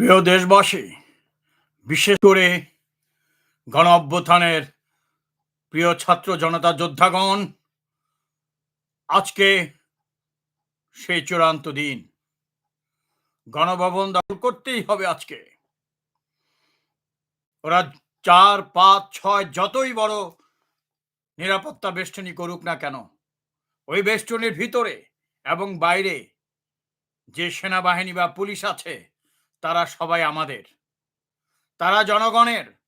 প্রিয় দেশবাসী, বিশেষ করে গণ অভ্যুত্থানের প্রিয় ছাত্র জনতা যোদ্ধাগণ, আজকে সেই চূড়ান্ত দিন। গণভবন দখল করতেই হবে আজকে। ওরা চার, পাঁচ, ছয়, যতই বড় নিরাপত্তা বেষ্টনী করুক না কেন, ওই বেষ্টনীর ভিতরে এবং বাইরে যে সেনাবাহিনী বা পুলিশ আছে তারা সবাই আমাদের। তারা জনগণের।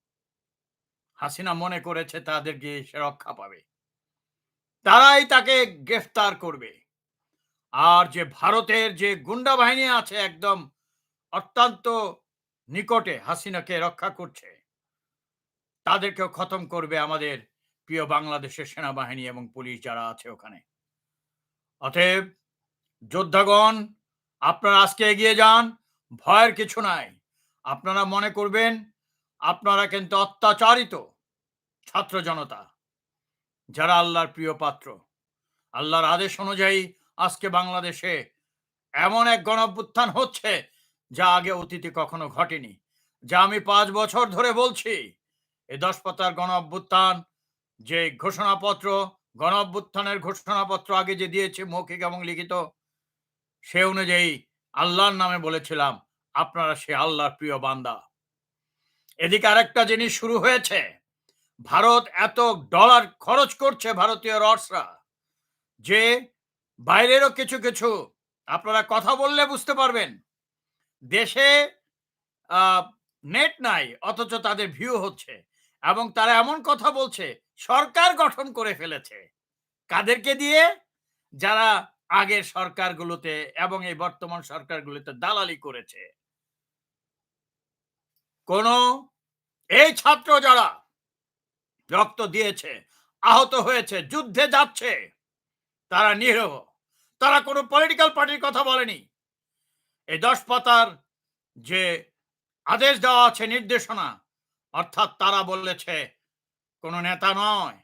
হাসিনা মনে করেছে তাদেরকে সে রক্ষা পাবে। তারাই তাকে গ্রেফতার করবে। আর যে ভারতের যে গুন্ডা বাহিনী আছে একদম অত্যন্ত নিকটে হাসিনাকে রক্ষা করছে, তাদেরকেও খতম করবে আমাদের প্রিয় বাংলাদেশের সেনাবাহিনী এবং পুলিশ যারা আছে ওখানে। অতএব, যোদ্ধাগণ, আপনারা আজকে এগিয়ে যান। ভয়ের কিছু নাই। আপনারা মনে করবেন, আপনারা কিন্তু অত্যাচারিত ছাত্র জনতা, যারা আল্লাহর প্রিয় পাত্র। আল্লাহর আদেশ অনুযায়ী আজকে বাংলাদেশে এমন এক গণঅভ্যুত্থান হচ্ছে, যা আগে অতীতে কখনো ঘটেনি। যা আমি পাঁচ বছর ধরে বলছি এই দশ পাতার গণ অভ্যুত্থান যে ঘোষণাপত্র গণ অভ্যুত্থানের ঘোষণাপত্র আগে যে দিয়েছে মৌখিক এবং লিখিত, সে অনুযায়ী আল্লাহর নামে বলেছিলাম, আপনারা সে আল্লাহর প্রিয় বান্দা। এদিকে আরেকটা জিনিস শুরু হয়েছে। ভারত এত ডলার খরচ করছে ভারতীয় রসরা যে বাইরেরও কিছু কিছু, আপনারা কথা বললে বুঝতে পারবেন। দেশে নেট নাই, অথচ তাদের ভিউ হচ্ছে এবং তারা এমন কথা বলছে, সরকার গঠন করে ফেলেছে। কাদেরকে দিয়ে? যারা আগের সরকারগুলোতে এবং এই বর্তমান সরকারগুলোতে দালালি করেছে। কোন, এই ছাত্র যারা রক্ত দিয়েছে, আহত হয়েছে, যুদ্ধে যাচ্ছে, তারা নিরহ। তারা কোনো পলিটিক্যাল পার্টির কথা বলেনি। এই দশ পাতার যে আদেশ দেওয়া আছে, নির্দেশনা, অর্থাৎ তারা বলেছে, কোনো নেতা নয়।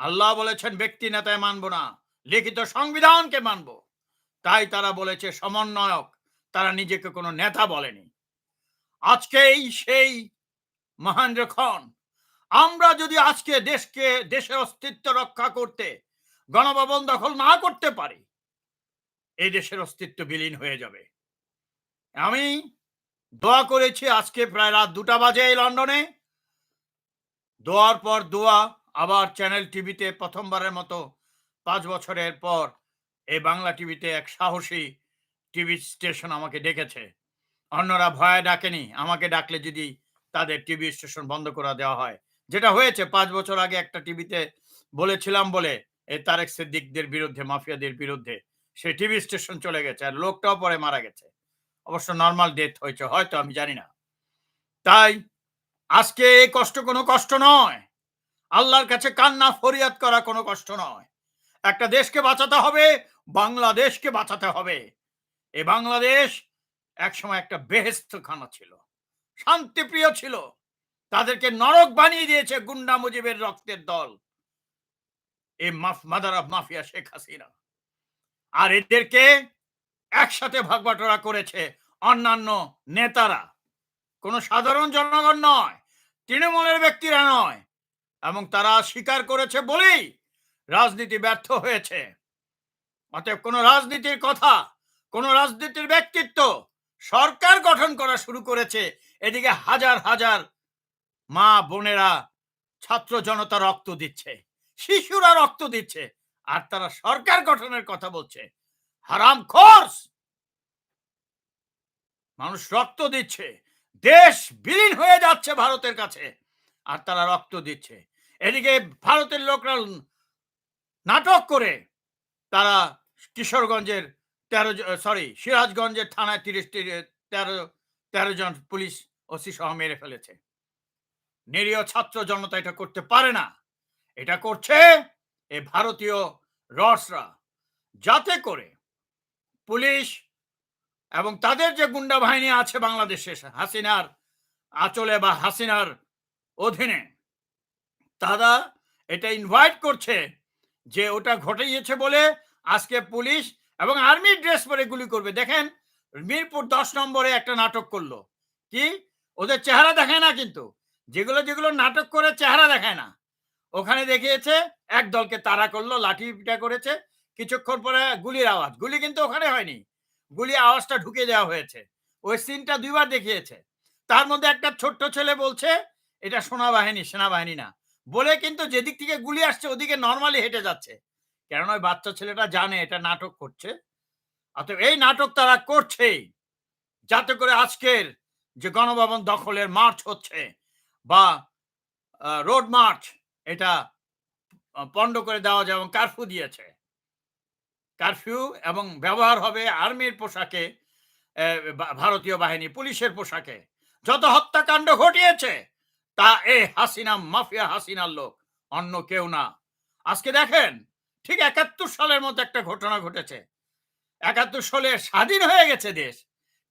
আল্লাহ বলেছেন, ব্যক্তি নেতায় মানব না। লিখিত সংবিধানকে মানব। তাই তারা বলেছে সমন্বয়ক, তারা নিজেকে কোনো নেতা বলেনি। আজকেই সেই মহেন্দ্র খন, আমরা যদি আজকে দেশকে, দেশের অস্তিত্ব রক্ষা করতে, গণভবন দখল না করতে পারি, এই দেশের অস্তিত্ব বিলীন হয়ে যাবে। আমি দোয়া করেছি আজকে প্রায় রাত দুটা বাজে এই লন্ডনে। দোয়ার পর দোয়া আবার চ্যানেল টিভিতে প্রথমবারের মতো পাঁচ বছরের পর এই বাংলা টিভিতে এক সাহসী টিভি স্টেশন আমাকে ডেকেছে। অন্যরা ভয়ে ডাকেনি, আমাকে ডাকলে যদি তাদের টিভি স্টেশন বন্ধ করে দেওয়া হয়। যেটা হয়েছে, পাঁচ বছর আগে একটা টিভিতে বলেছিলাম বলে এই তারেক সিদ্দিকদের বিরুদ্ধে, মাফিয়াদের বিরুদ্ধে, সেই টিভি স্টেশন চলে গেছে আর লোকটাও পরে মারা গেছে। অবশ্য নর্মাল ডেথ হয়েছে, হয়তো আমি জানি না। তাই আজকে এই কষ্ট কোনো কষ্ট নয়। আল্লাহর কাছে কান্না, ফরিয়াদ করা কোনো কষ্ট নয়। একটা দেশকে বাঁচাতে হবে, বাংলাদেশকে বাঁচাতে হবে। এ বাংলাদেশ একসময় একটা বেহেস্ত খানা ছিল, শান্তিপ্রিয় ছিল। তাদেরকে নরক বানিয়ে দিয়েছে গুন্ডা মুজিবের রক্তের দল এই mother of mafia Sheikh Hasina. আর এদেরকে একসাথে ভাগবাটোরা করেছে অন্যান্য নেতারা। কোনো সাধারণ জনগণ নয়, তৃণমূলের ব্যক্তিরা নয়, এবং তারা স্বীকার করেছে বলেই রাজনীতি ব্যর্থ হয়েছে। অতএব কোনো রাজনীতির কথা, কোনো রাজনীতির ব্যক্তিত্ব সরকার গঠন করা শুরু করেছে, এদিকে হাজার হাজার মা বোনেরা ছাত্র জনতা রক্ত দিচ্ছে, শিশুরা রক্ত দিচ্ছে, আর তারা সরকার গঠনের কথা বলছে। হারাম খোর্স! মানুষ রক্ত দিচ্ছে, দেশ বিলীন হয়ে যাচ্ছে ভারতের কাছে, আর তারা রক্ত দিচ্ছে। এদিকে ভারতের লোকরা নাটক করে তারা কিশোরগঞ্জের তেরো সরি সিরাজগঞ্জের থানায় তিরিশ তেরো তেরো জন পুলিশ ওসি সহ মেরে ফেলেছে। নিরীহ ছাত্র জনতা এটা করতে পারে না। এটা করছে এ ভারতীয় রসরা। যাতে করে পুলিশ এবং তাদের যে গুন্ডা বাহিনী আছে বাংলাদেশে, হাসিনার আচলে বা হাসিনার অধীনে, তারা এটা ইনভাইট করছে যে ওটা ঘটেছে বলে আজকে পুলিশ এবং আর্মি ড্রেস পরে গুলি করবে। দেখেন, মিরপুর দশ নম্বরে একটা নাটক করল। কি? ওদের চেহারা দেখায় না কিন্তু। যেগুলো যেগুলো নাটক করে চেহারা দেখায় না। ওখানে দেখিয়েছে, এক দলকে তাড়া করল, লাঠি পিটা করেছে। কিছুক্ষণ পরে গুলির আওয়াজ। গুলি কিন্তু ওখানে হয়নি। গুলি আওয়াজটা ঢুকে দেওয়া হয়েছে। ওই সিনটা দুইবার দেখিয়েছে। তার মধ্যে একটা ছোট্ট ছেলে বলছে, এটা সেনাবাহিনী সেনাবাহিনী না। বলে কিন্তু যেদিক থেকে গুলি আসছে, ওদিকে নর্মালি হেঁটে যাচ্ছে। কেননা ওই বাচ্চা ছেলেটা জানে এটা নাটক করছে। অতএব এই নাটক তারা করছেই। যাতে করে আজকের যে গণভবন দখলের মার্চ হচ্ছে বা রোড মার্চ এটা পণ্ড করে দেওয়া যায় এবং কারফিউ দিয়েছে। কারফিউ এবং ব্যবহার হবে আর্মির পোশাকে ভারতীয় বাহিনী, পুলিশের পোশাকে। যত হত্যাকাণ্ড ঘটিয়েছে তা এ হাসিনা, মাফিয়া হাসিনার লোক, অন্য কেউ না। আজকে দেখেন, ঠিক একাত্তর সালের মতো একটা ঘটনা ঘটেছে। একাত্তর সালে স্বাধীন হয়ে গেছে দেশ।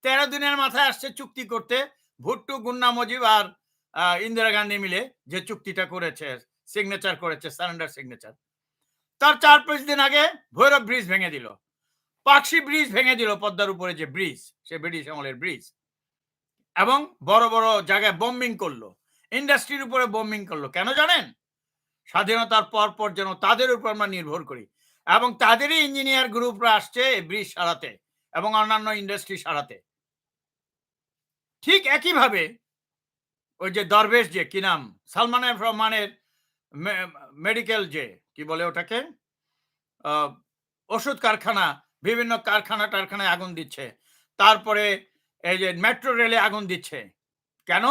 তেরো দিনের মাথায় আসছে চুক্তি করতে, ভুট্টু, গুন্না, মজিব আর ইন্দিরা গান্ধী মিলে যে চুক্তিটা করেছে সিগনেচার করেছে সারেন্ডার সিগনেচার তার চার পাঁচ দিন আগে ভৈরব ব্রিজ ভেঙে দিল। পাকশি ব্রিজ ভেঙে দিল, পদ্মার উপরে যে ব্রিজ সে ব্রিটিশ আমলের ব্রিজ এবং বড় বড় জায়গায় বোম্বিং করল। ইন্ডাস্ট্রির উপরে বোম্বিং করল। কেন জানেন? স্বাধীনতার পর পর যেন তাদের উপর আমরা নির্ভর করি। এবং তাদেরই ইঞ্জিনিয়ার গ্রুপরা আসছে ব্রিজ সারাতে এবং অন্যান্য ইন্ডাস্ট্রি সারাতে। ঠিক একইভাবে ওই যে দরবেশ যে, কি নাম? সালমান রহমানের মেডিকেল যে, কি বলে ওটাকে? ওষুধ কারখানা, বিভিন্ন কারখানা টারখানায় আগুন দিচ্ছে। তারপরে এই যে মেট্রো রেলে আগুন দিচ্ছে। কেন?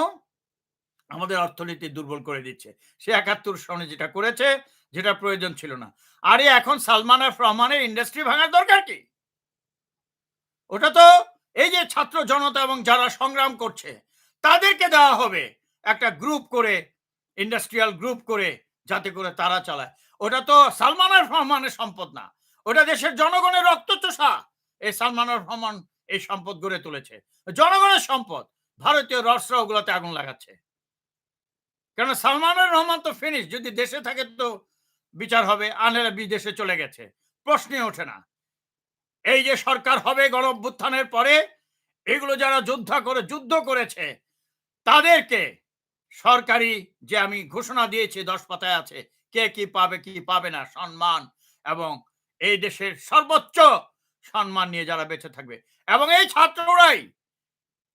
আমাদের অর্থনীতি দুর্বল করে দিচ্ছে। সে একাত্তর সনে যেটা করেছে যেটা প্রয়োজন ছিল না। আরে এখন সালমান এফ রহমানের ইন্ডাস্ট্রি ভাঙার দরকার কি? ওটা তো এই যে ছাত্র জনতা এবং যারা সংগ্রাম করছে, তাদেরকে দেওয়া হবে একটা গ্রুপ করে ইন্ডাস্ট্রিয়াল গ্রুপ করে, যাতে করে তারা চালায়। ওটা তো সালমান আল রহমানের সম্পদ না। ওটা দেশের জনগণের রক্তচোষা এই সালমান আল রহমান এই সম্পদ গড়ে তুলেছে। জনগণের সম্পদ। ভারতীয় রস্ত্র ওগুলোতে আগুন লাগাচ্ছে। কেন সালমানুর রহমান তো ফিনিশ যদি দেশে থাকে তো বিচার হবে আনেরা বিদেশে চলে গেছে। প্রশ্নই ওঠে না। এই যে সরকার হবে গণ পরে, এগুলো যারা যুদ্ধ করে, যুদ্ধ করেছে, তাদেরকে সরকারি যে আমি ঘোষণা দিয়েছি, দশ পাতায় আছে, কে কি পাবে কি পাবে না, সম্মান এবং এই দেশের সর্বোচ্চ সম্মান নিয়ে যারা বেঁচে থাকবে। এবং এই ছাত্ররাই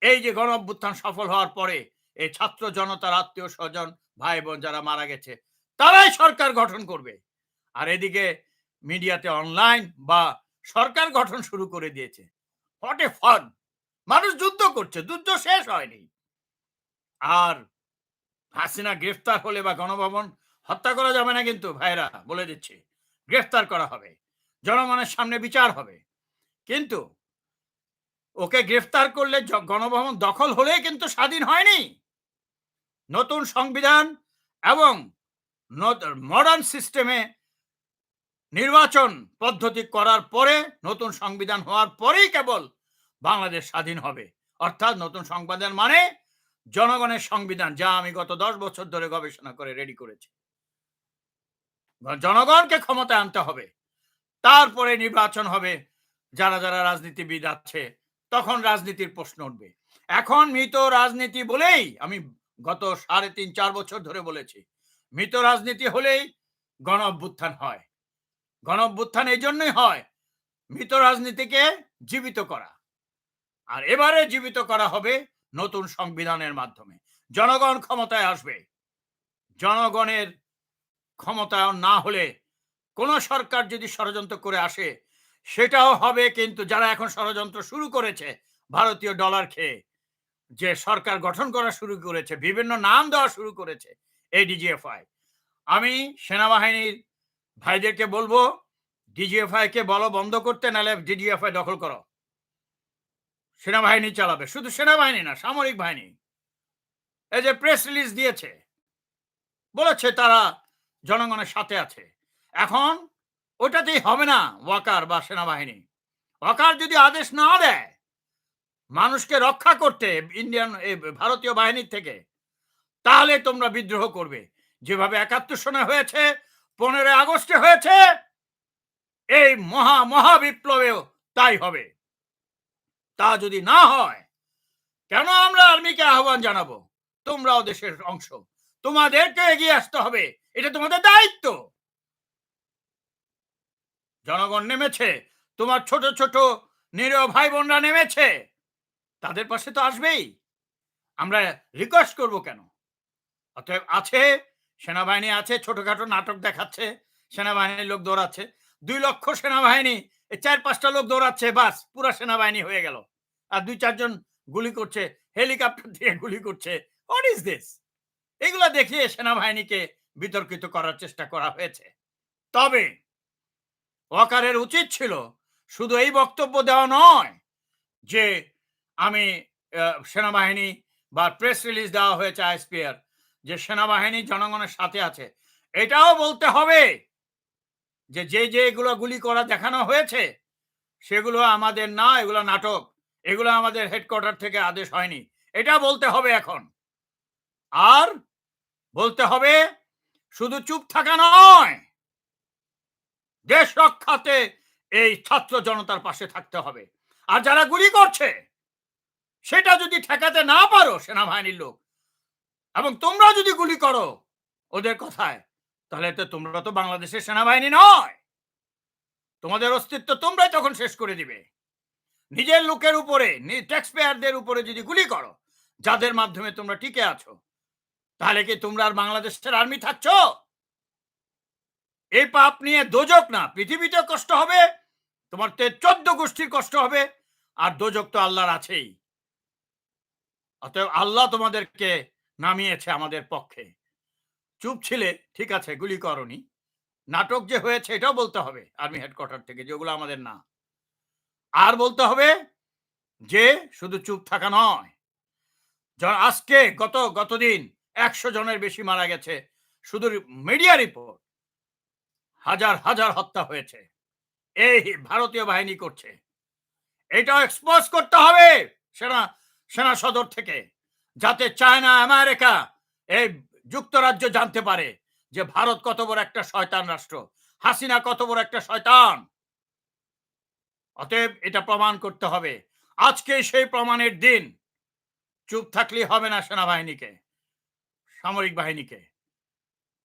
এই যে গণ সফল হওয়ার পরে এই ছাত্র জনতার আত্মীয় স্বজন ভাই বোন যারা মারা গেছে, তারাই সরকার গঠন করবে। আর এদিকে মিডিয়াতে অনলাইন বা সরকার গঠন শুরু করে দিয়েছে। হোয়াট এ ফান মানুষ যুদ্ধ করছে, যুদ্ধ শেষ হয়নি। আর হাসিনা গ্রেফতার হলে বা গণভবন হত্যা করা যাবে না কিন্তু, ভাইরা, বলে দিচ্ছি, গ্রেফতার করা হবে, জনগণের সামনে বিচার হবে। কিন্তু ওকে গ্রেফতার করলে গণভবন দখল হলেই কিন্তু স্বাধীন হয়নি। নতুন সংবিধান এবং মডার্ন সিস্টেমে নির্বাচন পদ্ধতি করার পরে নতুন সংবিধান হওয়ার পরেই কেবল বাংলাদেশ স্বাধীন হবে। অর্থাৎ নতুন সংবিধান মানে জনগণের সংবিধান, যা আমি গত দশ বছর ধরে গবেষণা করে রেডি করেছি। জনগণকে ক্ষমতায় আনতে হবে। তারপরে নির্বাচন হবে। যারা যারা রাজনীতিবিদ আছে, তখন রাজনীতির প্রশ্ন উঠবে। এখন মৃত রাজনীতি বলেই আমি গত সাড়ে তিন, চার বছর ধরে বলেছি, মৃত রাজনীতি হলেই গণ অভ্যুত্থান হয়। গণ অভ্যুত্থান এই জন্যই হয়, মৃত রাজনীতিকে জীবিত করা। আর এবারে জীবিত করা হবে নতুন সংবিধানের মাধ্যমে। জনগণ ক্ষমতায় আসবে। জনগণের ক্ষমতায়ন না হলে কোন সরকার যদি ষড়যন্ত্র করে আসে, সেটাও হবে কিন্তু যারা এখন ষড়যন্ত্র শুরু করেছে, ভারতীয় ডলার খেয়ে। যে সরকার গঠন করা শুরু করেছে, বিভিন্ন নাম দেওয়া শুরু করেছে এডিজিএফআই আমি সেনাবাহিনীর ভাইদেরকে বলব ডিজিএফআই কে বলো বন্ধ করতে, নাহলে ডিজিএফআই দখল করো। সেনাবাহিনী চালাবে। শুধু সেনাবাহিনী না, সামরিক বাহিনী। এই যে প্রেস রিলিজ দিয়েছে, বলেছে তারা জনগণের সাথে আছে। এখন ওটাতেই হবে না, ওয়াকার বা সেনাবাহিনী। ওয়াকার যদি আদেশ না দেয় মানুষকে রক্ষা করতে ইন্ডিয়ান ভারতীয় বাহিনীর থেকে, তাহলে তোমরা বিদ্রোহ করবে। যেভাবে একাত্তর সনে হয়েছে, পনেরোই আগস্টে হয়েছে, এই মহা মহা বিপ্লবেও তাই হবে। তা যদি না হয়, কেন আমরা আর্মিকে আহ্বান জানাব? তোমরাও দেশের অংশ। তোমাদেরকে এগিয়ে আসতে হবে। এটা তোমাদের দায়িত্ব। জনগণ নেমেছে। তোমার ছোট ছোট, নিরীহ ভাই বোনরা নেমেছে। তাদের পাশে তো আসবেই। আমরা রিকোয়েস্ট করব কেন? অতএব আছে, সেনাবাহিনী আছে, ছোটখাটো নাটক দেখাচ্ছে, সেনাবাহিনীর লোক দৌড়াচ্ছে। দুই লক্ষ সেনাবাহিনী চার পাঁচটা লোক দৌড়াচ্ছে, বাস, পুরা সেনাবাহিনী হয়ে গেল। আর দুই চারজন গুলি করছে, হেলিকপ্টার দিয়ে গুলি করছে। হোয়াট ইজ দিস এগুলো দেখিয়ে সেনাবাহিনীকে বিতর্কিত করার চেষ্টা করা হয়েছে। তবে ওয়াকারের উচিত ছিল শুধু এই বক্তব্য দেওয়া নয় যে আমি সেনাবাহিনী বা প্রেস রিলিজ দেওয়া হয়েছে আইএসপিআর যে সেনাবাহিনী জনগণের সাথে আছে। এটাও বলতে হবে যে যে যে এগুলো গুলি করা দেখানো হয়েছে, সেগুলো আমাদের না, এগুলো নাটক। এগুলো আমাদের হেডকোয়ার্টার থেকে আদেশ হয়নি। এটা বলতে হবে এখন। আর বলতে হবে শুধু চুপ থাকা নয়, দেশ রক্ষাতে এই ছাত্র জনতার পাশে থাকতে হবে। আর যারা গুলি করছে সেটা যদি ঠেকাতে না পারো, সেনাবাহিনীর লোক, এবং তোমরা যদি গুলি করো ওদের কথায়, তাহলে তো তোমরা তো বাংলাদেশের সেনাবাহিনী নয়। তোমাদের অস্তিত্ব তোমরাই তখন শেষ করে দিবে। নিজের লোকের উপরে ট্যাক্স পেয়ারদের উপরে যদি গুলি করো, যাদের মাধ্যমে তোমরা টিকে আছো, তাহলে কি তোমরা আর বাংলাদেশের আর্মি থাকছো? এই পাপ নিয়ে দোজক না পৃথিবীতে কষ্ট হবে, তোমার তে চোদ্দ গোষ্ঠীর কষ্ট হবে, আর দোজক তো আল্লাহর আছেই। অতএব আল্লাহ তোমাদেরকে নামিয়েছে আমাদের পক্ষে। চুপ ছিলে, ঠিক আছে, গুলি করনি। নাটক যে হয়েছে, এটাও বলতে হবে আর্মি হেডকোয়ার্টার থেকে যেগুলো আমাদের না। আর বলতে হবে যে, শুধু চুপ থাকা নয়। আজকে গত, গতদিন একশো জনের বেশি মারা গেছে। শুধু মিডিয়া রিপোর্ট। হাজার হাজার হত্যা হয়েছে। এই ভারতীয় বাহিনী করছে। এটাও এক্সপোজ করতে হবে। সেনা সেনা সদর থেকে, যাতে চায়না, আমেরিকা এই যুক্তরাজ্য জানতে পারে যে ভারত কত বড় একটা শয়তান রাষ্ট্র, হাসিনা কত বড় একটা শয়তান। অতএব এটা প্রমাণ করতে হবে। আজকে সেই প্রমাণের দিন। চুপ থাকলে হবে না সেনাবাহিনীকে, সামরিক বাহিনীকে।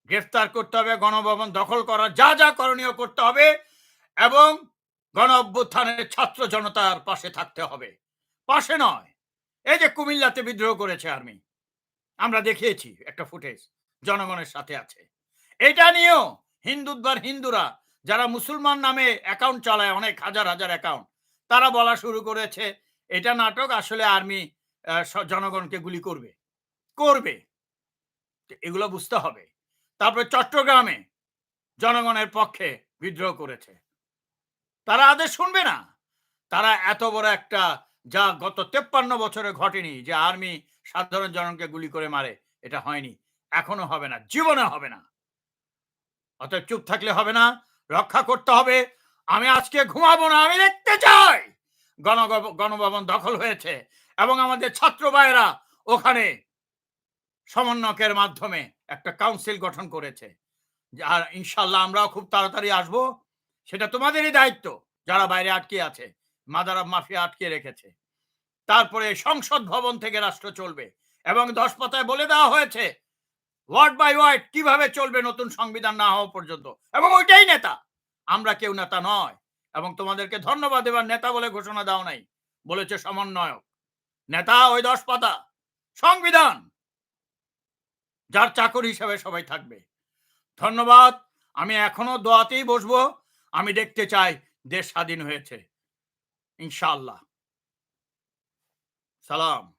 গ্রেফতার করতে হবে, গণভবন দখল করার যা যা করণীয় করতে হবে এবং গণ অভ্যুত্থানের ছাত্র জনতার পাশে থাকতে হবে। পাশে নয় এই যে কুমিল্লাতে বিদ্রোহ করেছে আর্মি আমরা দেখিয়েছি একটা ফুটেজ জনগণের সাথে আছে। এটা নিয়েও হিন্দুদ্বার হিন্দুরা, যারা মুসলমান নামে অ্যাকাউন্ট চালায়, অনেক হাজার হাজার অ্যাকাউন্ট তারা বলা শুরু করেছে, এটা নাটক আসলে আর্মি জনগণকে গুলি করবে। করবে। এগুলো বুঝতে হবে। তারপরে চট্টগ্রামে জনগণের পক্ষে বিদ্রোহ করেছে। তারা আদেশ শুনবে না। তারা এত বড় একটা যা গত তেপ্পান্ন বছরে ঘটেনি যে আর্মি সাধারণ জনগণকে গুলি করে মারে, এটা হয়নি। এখনও হবে না, জীবনে হবে না। অতএব চুপ থাকলে হবে না, রক্ষা করতে হবে। আমি আজকে ঘুমাবো না, আমি দেখতে চাই। গণ গণভবন দখল হয়েছে এবং আমাদের ছাত্র ভাইয়েরা ওখানে সমন্বয়কের মাধ্যমে একটা কাউন্সিল গঠন করেছে। আর ইনশাল্লাহ আমরাও খুব তাড়াতাড়ি আসব, সেটা তোমাদেরই দায়িত্ব, যারা বাইরে আটকে আছে। মাদার অফ মাফিয়া আটকে রেখেছে। তারপরে সংসদ ভবন থেকে রাষ্ট্র চলবে এবং দশ পাতায় বলে দেওয়া হয়েছে ওয়ার্ড বাই ওয়ার্ড কীভাবে চলবে নতুন সংবিধান না হওয়া পর্যন্ত? এবং ওইটাই নেতা। আমরা কেউ নেতা নয় এবং তোমাদেরকে ধন্যবাদ এবার নেতা বলে ঘোষণা দাও নাই, বলেছে সমন্বয়ক। নেতা ওই দশ পাতা সংবিধান, যার চাকর হিসাবে সবাই থাকবে। ধন্যবাদ, আমি এখনও দোয়াতেই বসবো। আমি দেখতে চাই দেশ স্বাধীন হয়েছে। ইনশাআল্লাহ। সালাম।